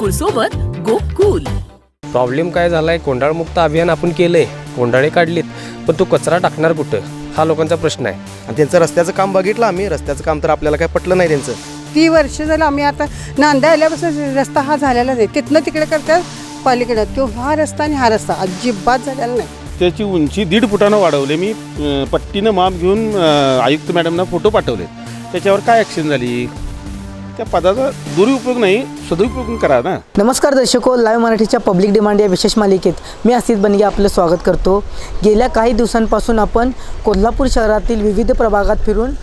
गोकुळ सोबत गोकुल. प्रॉब्लेम काय झालाय? कोंडाळमुक्त अभियान आपण केलंय. कोंडाळे काढलीत. पण तो कचरा टाकणार कुठं? हा लोकांचा प्रश्न आहे. आणि त्यांचं रस्त्याचं काम बघितलं आम्ही. रस्त्याचं काम तर आपल्याला काय पटलं नाही त्यांचं. ती वर्ष झालं आम्ही आता नांदा आल्यापासून रस्ता हा झालेला नाही. तिथनं तिकडे करतात पलीकडं. तो हा रस्ता आणि हा रस्ता अजिबात झालेला नाही. त्याची उंची दीड फुटानं वाढवले. मी अं, पट्टीनं माप घेऊन अं, आयुक्त मॅडमना फोटो पाठवले त्याच्यावर काय ॲक्शन झाली? त्या पदाचा दुरुपयोग नाही सदुपयोग करा ना. नमस्कार दर्शको लाईव्ह मराठीच्या पब्लिक डिमांड या विशेष मालिकेत मी आसित बनगे आपलं स्वागत करतो. गेल्या काही दिवसांपासून आपण कोल्हापूर शहरातील विविध प्रभागात फिरून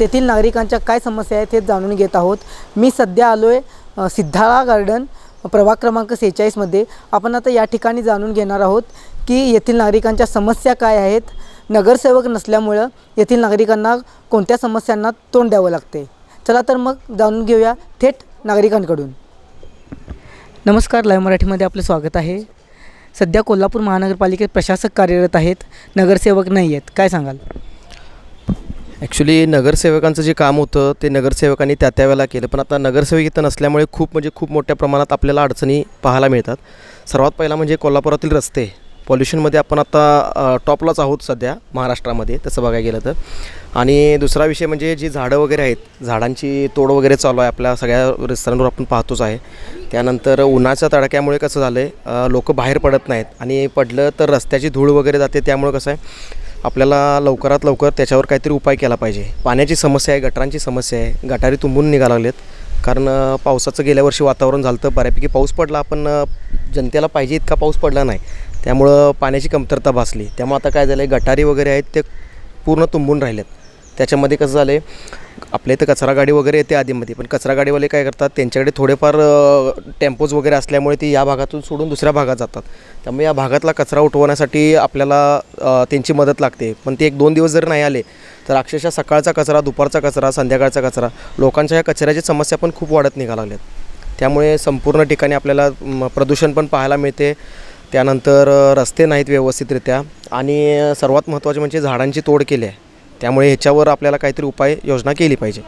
तेथील नागरिकांच्या काय समस्या आहेत हे जाणून घेत आहोत. मी सध्या आलो आहे सिद्धाळा गार्डन प्रभाग क्रमांक सेहेचाळीसमध्ये आपण आता या ठिकाणी जाणून घेणार आहोत की येथील नागरिकांच्या समस्या काय आहेत. नगरसेवक नसल्यामुळं येथील नागरिकांना कोणत्या समस्यांना तोंड द्यावं लागते? चला तर मग जाणून घेऊया थेट नागरिकांकडून. नमस्कार लाईव्ह मराठीमध्ये आपलं स्वागत आहे. सध्या कोल्हापूर महानगरपालिकेत प्रशासक कार्यरत आहेत नगरसेवक नाही आहेत. काय सांगाल? ॲक्च्युली नगरसेवकांचं जे काम होतं ते नगरसेवकांनी त्या त्या वेळेला केलं. पण आता नगरसेवक इथं नसल्यामुळे खूप म्हणजे खूप मोठ्या प्रमाणात आपल्याला अडचणी पाहायला मिळतात. सर्वात पहिला म्हणजे कोल्हापुरातील रस्ते. पॉल्युशनमध्ये आपण आता टॉपलाच आहोत सध्या महाराष्ट्रामध्ये तसं बघायला गेलं तर. आणि दुसरा विषय म्हणजे जी झाडं वगैरे आहेत झाडांची तोड वगैरे चालू आहे आपल्या सगळ्या रेस्टॉरंटवर आपण पाहतोच आहे. त्यानंतर उन्हाच्या तडक्यामुळे कसं झालं आहे लोक बाहेर पडत नाहीत आणि पडलं तर रस्त्याची धूळ वगैरे जाते त्यामुळे कसं आहे आपल्याला लवकरात लवकर त्याच्यावर काहीतरी उपाय केला पाहिजे. पाण्याची समस्या आहे गटारांची समस्या आहे गटारी तुंबून निघा लागलेत. कारण पावसाचं गेल्या वर्षी वातावरण झालं तर बऱ्यापैकी पाऊस पडला पण जनतेला पाहिजे इतका पाऊस पडला नाही. त्यामुळं पाण्याची कमतरता भासली. त्यामुळं आता काय झालं आहे गटारी वगैरे आहेत ते पूर्ण तुंबून राहिलेत. त्याच्यामध्ये कसं झालं आहे आपल्या इथं कचरा गाडी वगैरे येते आधीमध्ये पण कचरा गाडीवाले काय करतात त्यांच्याकडे थोडेफार टेम्पोज वगैरे असल्यामुळे ती या भागातून सोडून दुसऱ्या भागात जातात. त्यामुळे या भागातला कचरा उठवण्यासाठी आपल्याला त्यांची मदत लागते. पण ते एक दोन दिवस जर नाही आले तर अक्षरशः सकाळचा कचरा दुपारचा कचरा संध्याकाळचा कचरा लोकांच्या या कचऱ्याची समस्या पण खूप वाढत निघा लागल्यात. त्यामुळे संपूर्ण ठिकाणी आपल्याला म, प्रदूषण पण पाहायला मिळते. त्यानंतर रस्ते नाहीत व्यवस्थितरित्या आणि सर्वात महत्त्वाचे म्हणजे झाडांची तोड केली आहे. त्यामुळे ह्याच्यावर आपल्याला काहीतरी उपाय योजना केली पाहिजे.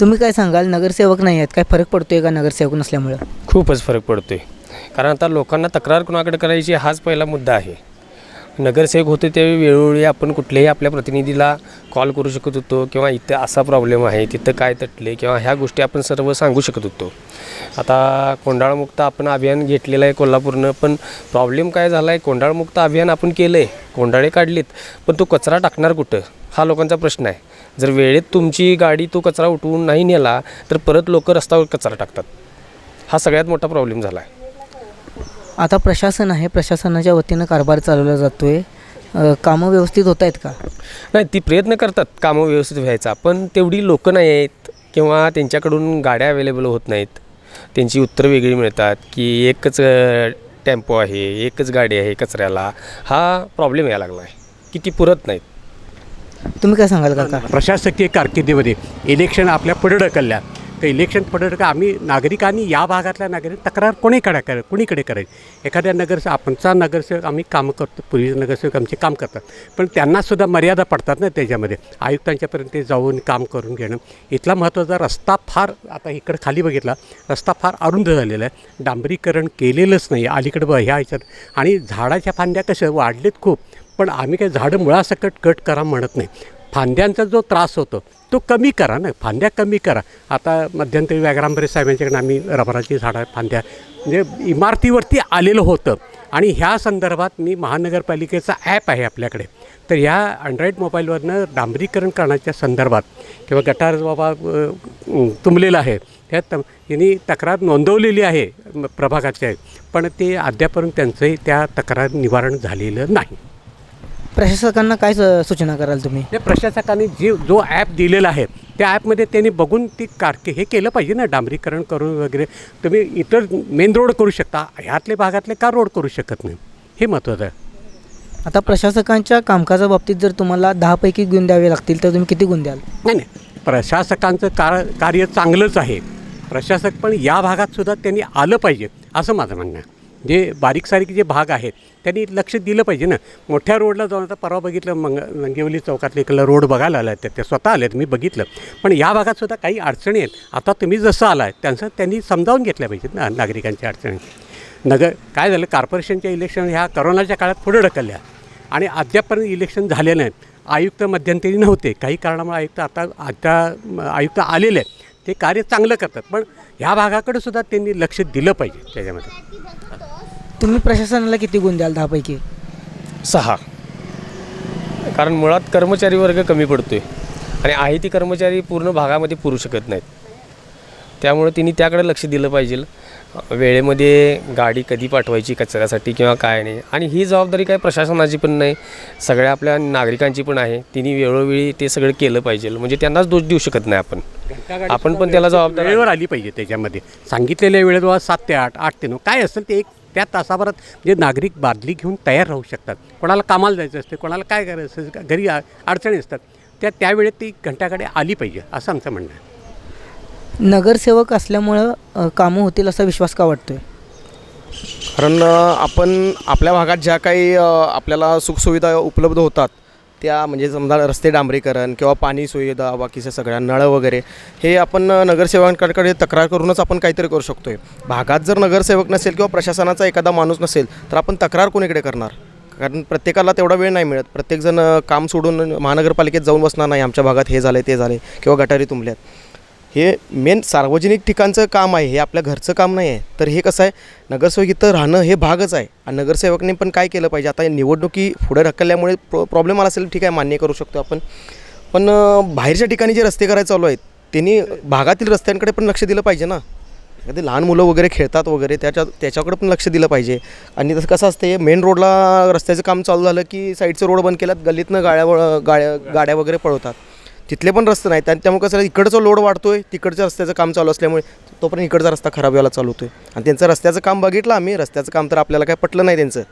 तुम्ही काय सांगाल? नगरसेवक नाही आहेत. काय फरक पडतोय का नगरसेवक नसल्यामुळं? खूपच फरक पडतोय. कारण आता लोकांना तक्रार कुणाकडे करायची हाच पहिला मुद्दा आहे. नगरसेवक होते त्यावेळी वेळोवेळी आपण कुठल्याही आपल्या प्रतिनिधीला कॉल करू शकत होतो किंवा इथं असा प्रॉब्लेम आहे तिथं काय तटले किंवा ह्या गोष्टी आपण सर्व सांगू शकत होतो. आता कोंडाळमुक्त आपण अभियान घेतलेलं आहे कोल्हापूरनं पण प्रॉब्लेम काय झाला आहे कोंडाळमुक्त अभियान आपण केलं आहे कोंडाळे काढलीत पण तो कचरा टाकणार कुठं? हा लोकांचा प्रश्न आहे. जर वेळेत तुमची गाडी तो कचरा उठवून नाही नेला तर परत लोक रस्त्यावर कचरा टाकतात. हा सगळ्यात मोठा प्रॉब्लेम झाला आहे आता प्रशासन आहे प्रशासनाच्या वतीनं कारभार चालवला जातो आहे कामं व्यवस्थित होत आहेत का? नाही ती प्रयत्न करतात कामं व्यवस्थित व्हायचा पण तेवढी लोकं नाही आहेत किंवा त्यांच्याकडून गाड्या अवेलेबल होत नाहीत. त्यांची उत्तरं वेगळी मिळतात की एकच टेम्पो आहे एकच गाडी आहे कचऱ्याला हा प्रॉब्लेम यायला लागला आहे की ती पुरत नाहीत. तुम्ही काय सांगाल काका? प्रशासकीय कारकिर्दीमध्ये इलेक्शन आपल्या पुढे ढकलल्या. तर इलेक्शन पडलं का आम्ही नागरिकांनी या भागातल्या नागरिक तक्रार कोणीकडे कर कुणीकडे करायची एखाद्या नगरसेवक आपणचा नगरसेवक आम्ही काम करतो पूर्वी नगरसेवक आमचे काम करतात. पण त्यांनासुद्धा मर्यादा पडतात ना त्याच्यामध्ये. आयुक्तांच्यापर्यंत ते जाऊन काम करून घेणं. इथला महत्त्वाचा रस्ता फार आता इकडं खाली बघितला रस्ता फार अरुंद झालेला आहे. डांबरीकरण केलेलंच नाही. अलीकडं ब ह्या ह्याच्यात. आणि झाडाच्या फांद्या कशा वाढलेत खूप. पण आम्ही काही झाडं मुळासकट कट करा म्हणत नाही. फांद्यांचा जो त्रास होतो तो कमी करा ना फांद्या कमी करा. आता मध्यंतरी व्याघ्रांबरे साहेबांच्याकडे आम्ही रबराची झाडं फांद्या म्हणजे इमारतीवरती आलेलं होतं. आणि ह्या संदर्भात मी महानगरपालिकेचा ॲप आहे आपल्याकडे. तर ह्या अँड्रॉईड मोबाईलवरनं डांबरीकरण करण्याच्या संदर्भात किंवा गटार बाबा तुंबलेलं आहे. त्यात यांनी तक्रार नोंदवलेली आहे प्रभागाचे प्रभागाची आहे. पण ते अद्यापर्यंत त्यांचंही त्या तक्रार निवारण झालेलं नाही. प्रशासकांना काय स- सूचना कराल तुम्ही? त्या प्रशासकाने जे जो ॲप दिलेला आहे त्या ॲपमध्ये त्यांनी बघून ती कारके हे केलं पाहिजे ना डांबरीकरण करून वगैरे. तुम्ही इतर मेन रोड करू शकता ह्यातले भागातले का रोड करू शकत नाही? हे महत्त्वाचं आहे. आता प्रशासकांच्या कामकाजा बाबतीत जर तुम्हाला दहापैकी गुण द्यावे लागतील तर तुम्ही किती गुण द्याल? नाही नाही. प्रशासकांचं कार कार्य चांगलंच आहे. प्रशासक पण या भागात सुद्धा त्यांनी आलं पाहिजे असं माझं म्हणणं आहे. जे बारीक सारीक जे भाग आहेत त्यांनी लक्ष दिलं पाहिजे ना. मोठ्या रोडला जाऊन आता परवा बघितलं मंग नंगिवली चौकातले इकडला रोड बघायला आला त्या ते स्वतः आहेत मी बघितलं. पण या भागात सुद्धा काही अडचणी आहेत. आता तुम्ही जसं आला आहे त्यांचं त्यांनी समजावून घेतल्या पाहिजेत ना नागरिकांच्या अडचणी. नगर काय झालं कॉर्पोरेशनच्या इलेक्शन ह्या करोनाच्या काळात पुढे ढकलल्या. आणि अद्यापपर्यंत इलेक्शन झाले नाहीत. आयुक्त मध्यंतरी नव्हते. काही कारणामुळे आयुक्त आता आता आयुक्त आलेले आहेत. ते कार्य चांगलं करतात. पण ह्या भागाकडे सुद्धा त्यांनी लक्ष दिलं पाहिजे त्याच्यामध्ये. तुम्ही प्रशासनाला किती गुण द्याल दहापैकी? सहा. कारण मुळात कर्मचारी वर्ग कमी पडतोय. आणि आहे ती कर्मचारी पूर्ण भागामध्ये पुरू शकत नाहीत. त्यामुळे तिने त्याकडे लक्ष दिलं पाहिजे. वेळेमध्ये गाडी कधी पाठवायची कचऱ्यासाठी किंवा काय नाही. आणि ही जबाबदारी काय प्रशासनाची पण नाही सगळ्या आपल्या नागरिकांची पण आहे. तिने वेळोवेळी ते सगळं केलं पाहिजे. म्हणजे त्यांनाच दोष देऊ शकत नाही आपण. आपण पण त्याला जबाबदार. वेळेवर आली पाहिजे त्याच्यामध्ये. सांगितलेल्या वेळेत बाबा सात ते आठ आठ ते नऊ काय असेल ते एक त्या तासाभरात म्हणजे नागरिक बादली घेऊन तयार राहू शकतात. कोणाला कामाला जायचं असते कोणाला काय करायचं घरी अडचणी असतात त्या त्यावेळेत ती घंटाकडे आली पाहिजे असं आमचं म्हणणं आहे. नगरसेवक असल्यामुळं कामं होतील असा विश्वास का वाटतोय? कारण आपण आपल्या भागात ज्या काही आपल्याला सुखसुविधा उपलब्ध होतात त्या म्हणजे समजा रस्ते डांबरीकरण किंवा पाणी सुविधा बाकीच्या सगळ्या नळं वगैरे हे आपण नगरसेवकांकडे तक्रार करूनच आपण काहीतरी करू शकतो आहे भागात जर नगरसेवक नसेल किंवा प्रशासनाचा एखादा माणूस नसेल तर आपण तक्रार कोणीकडे करणार? कारण प्रत्येकाला तेवढा वेळ नाही मिळत. प्रत्येकजण काम सोडून महानगरपालिकेत जाऊन बसणार नाही. आमच्या भागात हे झालं ते झाले किंवा गटारी तुंबल्यात. हे मेन सार्वजनिक ठिकाणचं काम आहे हे आपल्या घरचं काम नाही आहे. तर हे कसं आहे नगरसेवक इथं राहणं हे भागच आहे. आणि नगरसेवकने पण काय केलं पाहिजे? आता निवडणुकी पुढे ढकलल्यामुळे प्रो प्रॉब्लेम आला असेल ठीक आहे मान्य करू शकतो आपण. पण बाहेरच्या ठिकाणी जे रस्ते करायचे चालू आहेत त्यांनी भागातील रस्त्यांकडे पण लक्ष दिलं पाहिजे ना. कधी लहान मुलं वगैरे खेळतात वगैरे त्याच्या त्याच्याकडे पण लक्ष दिलं पाहिजे. आणि तसं कसं असते मेन रोडला रस्त्याचं काम चालू झालं की साईडचं रोड बंद केल्यात गल्लीतनं गाड्या गाड्या गाड्या वगैरे पळवतात. तिथले पण रस्ते नाहीत आणि त्यामुळे कसं इकडचं लोड वाढतो आहे तिकडच्या रस्त्याचं काम चालू असल्यामुळे तोपर्यंत इकडचा रस्ता खराब व्हायला चालू आहे आणि त्यांचं रस्त्याचं काम बघितलं आम्ही रस्त्याचं काम तर आपल्याला काय पटलं नाही त्यांचं.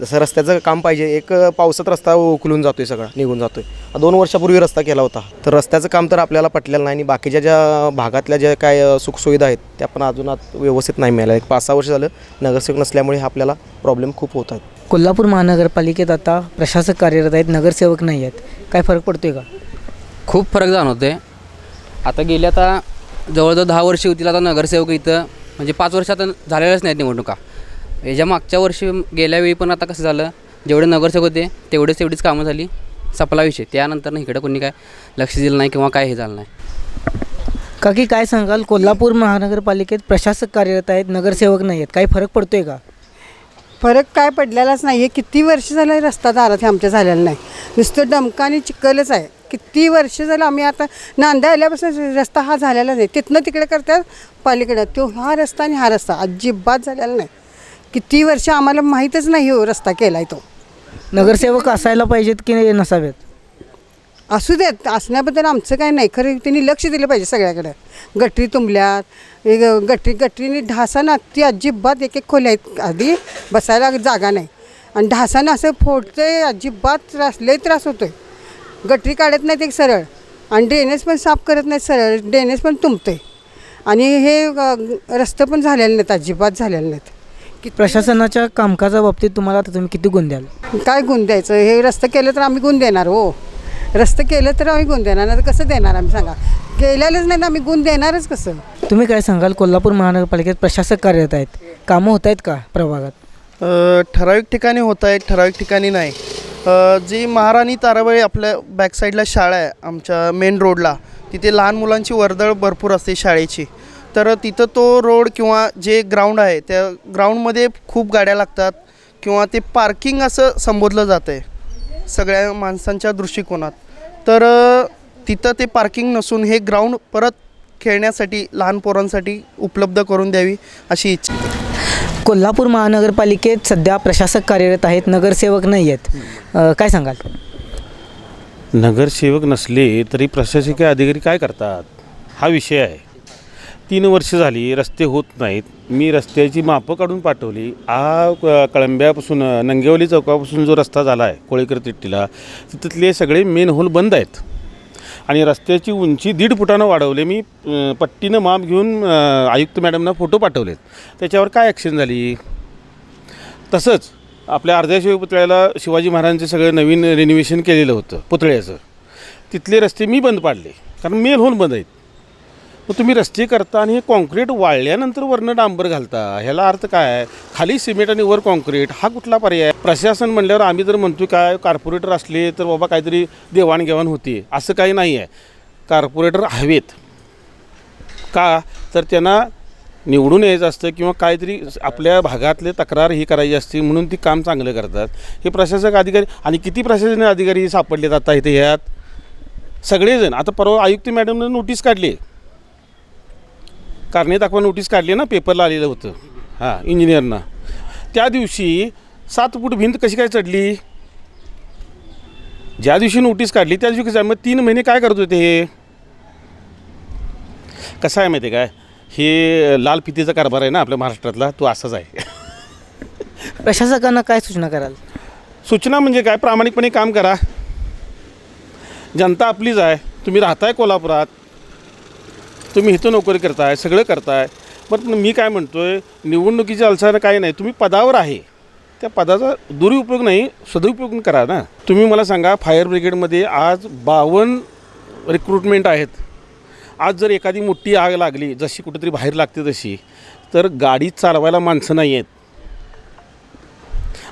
जसं रस्त्याचं काम पाहिजे एक पावसात रस्ता उकलून आहे सगळा निघून जातो आहे दोन वर्षापूर्वी रस्ता केला होता. तर रस्त्याचं काम तर आपल्याला पटलेलं नाही आणि बाकीच्या ज्या भागातल्या ज्या काय सुखसुविधा आहेत त्या पण अजून आत व्यवस्थित नाही मिळाल्या. एक पाच सहा वर्ष झालं नगरसेवक नसल्यामुळे हा आपल्याला प्रॉब्लेम खूप होत आहेत कोल्हापूर महानगरपालिकेत आता प्रशासक कार्यरत आहेत नगरसेवक नाही आहेत. काय फरक पडतो आहे का? खूप फरक जाणवते आता गेल्या आता जवळजवळ दहा वर्ष होतील आता नगरसेवक इथं म्हणजे पाच वर्ष आता झालेल्याच नाहीत निवडणुका. याच्या मागच्या वर्षी गेल्या वेळी पण आता कसं झालं जेवढे नगरसेवक होते तेवढेच तेवढीच कामं झाली सपला विषय. त्यानंतर इकडं कोणी काय लक्ष दिलं नाही किंवा काय हे झालं नाही. काकी काय सांगाल? कोल्हापूर महानगरपालिकेत प्रशासक कार्यरत आहेत नगरसेवक नाही आहेत. काही फरक पडतोय का? फरक काय पडलेलाच नाही. आहे किती वर्ष झालं रस्ता दारात हे आमच्या झालेला नाही. नुसतं डमका आणि चिखलच आहे. किती वर्ष झालं आम्ही आता नांदा आल्यापासून रस्ता हा झालेला नाही. तिथनं तिकडे करतात पालीकडं. तो हा रस्ता आणि हा रस्ता अजिबात झालेला नाही. किती वर्ष आम्हाला माहीतच नाही हो रस्ता केला आहे तो. नगरसेवक असायला पाहिजेत की नसावेत? असू देत असण्याबद्दल आमचं काय नाही. खरं त्यांनी लक्ष दिलं पाहिजे सगळ्याकडं. गटरी तुंबल्यात गटरी गटरीने ढासानं ती अजिबात एक एक खोल्या आहेत. आधी बसायला जागा नाही. आणि ढासानं असं फोडतंय अजिबात त्रास लय त्रास होतोय. गटरी काढत नाहीत एक सरळ. आणि ड्रेनेज पण साफ करत नाहीत सरळ. ड्रेनेज पण तुंबतंय. आणि हे रस्ते पण झालेले नाहीत अजिबात झालेले नाहीत. की प्रशासनाच्या कामकाजा बाबतीत तुम्हाला आता तुम्ही किती गुण द्याल? काय गुण द्यायचं? हे रस्तं केलं तर आम्ही गुण देणार हो. रस्तं केलं तर आम्ही गुण देणार नाही तर कसं देणार आम्ही सांगा? केलेलंच नाही तर आम्ही गुण देणारच कसं? तुम्ही काय सांगाल? कोल्हापूर महानगरपालिकेत प्रशासक कार्यरत आहेत. कामं होत आहेत का प्रभागात? ठराविक ठिकाणी होत आहे ठराविक ठिकाणी नाही. जी महाराणी ताराबाई आपल्या बॅकसाईडला शाळा आहे आमच्या मेन रोडला तिथे लहान मुलांची वर्दळ भरपूर असते शाळेची. तर तिथं तो रोड किंवा जे ग्राउंड आहे त्या ग्राउंडमध्ये खूप गाड्या लागतात किंवा ते पार्किंग असं संबोधलं जातं आहे सगळ्या माणसांच्या दृष्टिकोनात. तर तिथं ते पार्किंग नसून हे ग्राउंड परत खेळण्यासाठी लहान पोरांसाठी उपलब्ध करून द्यावी अशी इच्छा कोल्हापूर महानगरपालिकेत सध्या प्रशासक कार्यरत आहेत नगरसेवक नाही आहेत. काय सांगाल? नगरसेवक नसले तरी प्रशासकीय अधिकारी काय करतात? हा विषय आहे. तीन वर्ष झाली रस्ते होत नाहीत. मी रस्त्याची मापं काढून पाठवली. हा कळंब्यापासून नंगेवली चौकापासून जो रस्ता झाला आहे कोळीकर तिट्टीला तिथले सगळे मेन होल बंद आहेत. आणि रस्त्याची उंची दीड फुटानं वाढवले. मी पट्टीनं माप घेऊन आयुक्त मॅडमना फोटो पाठवलेत. त्याच्यावर काय ॲक्शन झाली? तसंच आपल्या अर्ध्याशिवाय पुतळ्याला शिवाजी महाराजांचे सगळं नवीन रिनोव्हेशन केलेलं होतं पुतळ्याचं. तिथले रस्ते मी बंद पाडले. कारण मेल होऊन बंद आहेत. मग तुम्ही रस्ते करता आणि हे कॉन्क्रीट वाळल्यानंतर वरनं डांबर घालता. ह्याला अर्थ काय आहे? खाली सिमेंट आणि वर कॉन्क्रीट हा कुठला पर्याय प्रशासन म्हणल्यावर आम्ही जर म्हणतो काय कार्पोरेटर असले तर बाबा काहीतरी देवाणघेवाण होती. असं काही नाही आहे. कार्पोरेटर हवेत. का? तर त्यांना निवडून यायचं असतं किंवा काहीतरी आपल्या भागातले तक्रार ही करायची असते म्हणून ती काम चांगलं करतात. हे प्रशासक अधिकारी आणि किती प्रशासकीय अधिकारी सापडलेत आता इथे ह्यात? सगळेजण. आता परवा आयुक्त मॅडमनं नोटीस काढली. कारणे दाखवा नोटीस काढली ना पेपरला आलेलं होतं. हां इंजिनियरनं त्या दिवशी सात फूट भिंत कशी काय चढली? ज्या दिवशी नोटीस काढली त्या दिवशी कसं आहे? मग तीन महिने काय करत होते हे? कसं आहे माहिती काय? हे लाल फितीचा कारभार आहे ना आपल्या महाराष्ट्रातला तो असाच आहे. प्रशासकांना काय सूचना कराल? सूचना म्हणजे काय? प्रामाणिकपणे काम करा. जनता आपलीच आहे. तुम्ही राहताय कोल्हापुरात. तुम्ही इथं नोकरी करताय सगळं करताय. पण मी काय म्हणतो आहे निवडणुकीच्या अल्सानं काही नाही तुम्ही पदावर आहे. त्या पदाचा दुरुपयोग नाही सदुपयोग करा ना. तुम्ही मला सांगा फायर ब्रिगेडमध्ये आज बावन्न रिक्रुटमेंट आहेत. आज जर एखादी मोठी आग लागली जशी कुठेतरी बाहेर लागते तशी तर गाडी चालवायला माणसं नाही आहेत.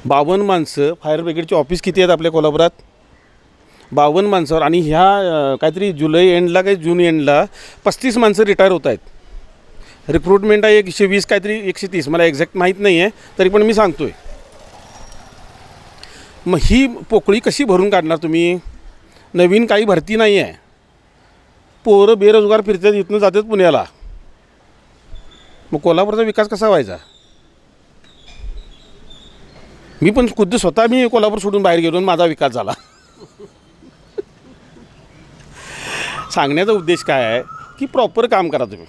बावन्न माणसं फायर ब्रिगेडचे ऑफिस किती आहेत आपल्या कोल्हापुरात? बावन्न माणसावर आणि ह्या काहीतरी जुलै एंडला काही जून एंडला पस्तीस माणसं रिटायर होत आहेत. रिक्रुटमेंट आहे एकशे वीस काहीतरी एकशे तीस. मला एक्झॅक्ट माहीत नाही आहे तरी पण मी सांगतो आहे मग ही पोकळी कशी भरून काढणार तुम्ही? नवीन काही भरती नाही आहे पोरं बेरोजगार फिरतात इथनं जातात पुण्याला. मग कोल्हापूरचा विकास कसा व्हायचा? मी पण खुद्द स्वतः मी कोल्हापूर सोडून बाहेर गेलो माझा विकास झाला. सांगण्याचा उद्देश काय आहे की प्रॉपर काम करा तुम्ही.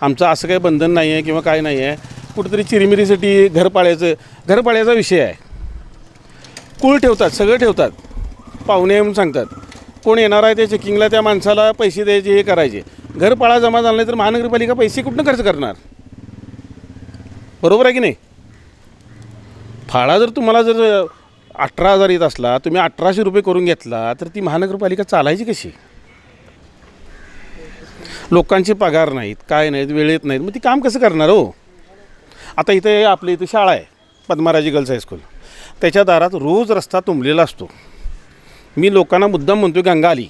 आमचं असं काही बंधन नाही आहे किंवा काय नाही आहे. कुठेतरी चिरीमिरीसाठी घर पाळायचं घर पाळायचा विषय आहे. कुळ ठेवतात सगळं ठेवतात. पाहुणे येऊन सांगतात कोण येणार आहे त्या चेकिंगला त्या माणसाला पैसे द्यायचे हे करायचे. घर पाळा जमा झाला नाही तर महानगरपालिका पैसे कुठनं खर्च करणार? बरोबर आहे की नाही? फाळा जर तुम्हाला जर अठरा हजार येत असला तुम्ही अठराशे रुपये करून घेतला तर ती महानगरपालिका चालायची कशी? लोकांचे पगार नाहीत काय नाहीत वेळेत नाहीत. मग ती काम कसं करणार हो? आता इथे आपल्या इथं शाळा आहे पद्माराजी गर्ल्स हायस्कूल त्याच्या दारात रोज रस्ता तुंबलेला असतो. मी लोकांना मुद्दाम म्हणतो गंगा आली.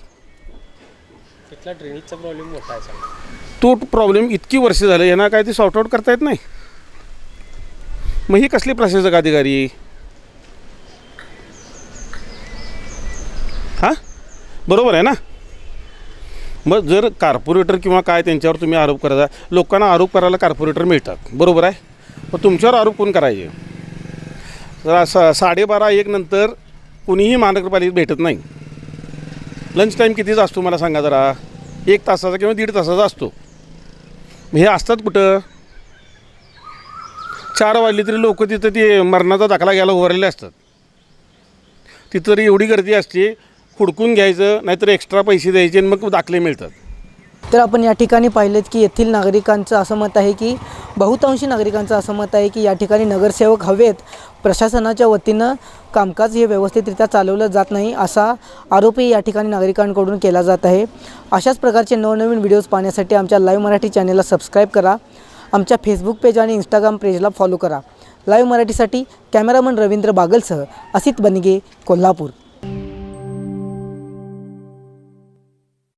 तिथला ड्रेनेजचा प्रॉब्लेम मोठा आहे तो प्रॉब्लेम इतकी वर्ष झालं यांना काय ते सॉर्ट आऊट करता येत नाही? मग ही कसले प्रशासक अधिकारी? हां? बरोबर आहे ना? मग जर कार्पोरेटर किंवा काय त्यांच्यावर तुम्ही आरोप करता लोकांना आरोप करायला कार्पोरेटर मिळतात. बरोबर आहे? मग तुमच्यावर आरोप कोण करायचे? सा साडेबारा एक नंतर कुणीही महानगरपालिकेत भेटत नाही. लंच टाईम कितीचा असतो मला सांगा जरा. एक तासाचा किंवा दीड तासाचा असतो. हे असतात कुठं? चार वाजले तरी लोक तिथं ते मरणाचा दाखला घ्यायला उभारलेले असतात. तिथं तरी एवढी गर्दी असते हुडकून घ्यायचं नाहीतर एक्स्ट्रा पैसे द्यायचे आणि मग दाखले मिळतात. तर आपण या ठिकाणी पाहिलेत की येथील नागरिकांचं असं मत आहे की बहुतांशी नागरिकांचं असं मत आहे की या ठिकाणी नगरसेवक हवेत. प्रशासनाच्या वतीनं कामकाज हे व्यवस्थितरित्या चालवलं जात नाही असा आरोपही या ठिकाणी नागरिकांकडून केला जात आहे. अशाच प्रकारचे नवनवीन व्हिडिओज पाहण्यासाठी आमच्या लाईव्ह मराठी चॅनेलला सबस्क्राईब करा. आमच्या फेसबुक पेज आणि इंस्टाग्राम पेजला फॉलो करा. लाईव्ह मराठीसाठी कॅमेरामन रवींद्र बागलसह असित बनगे कोल्हापूर.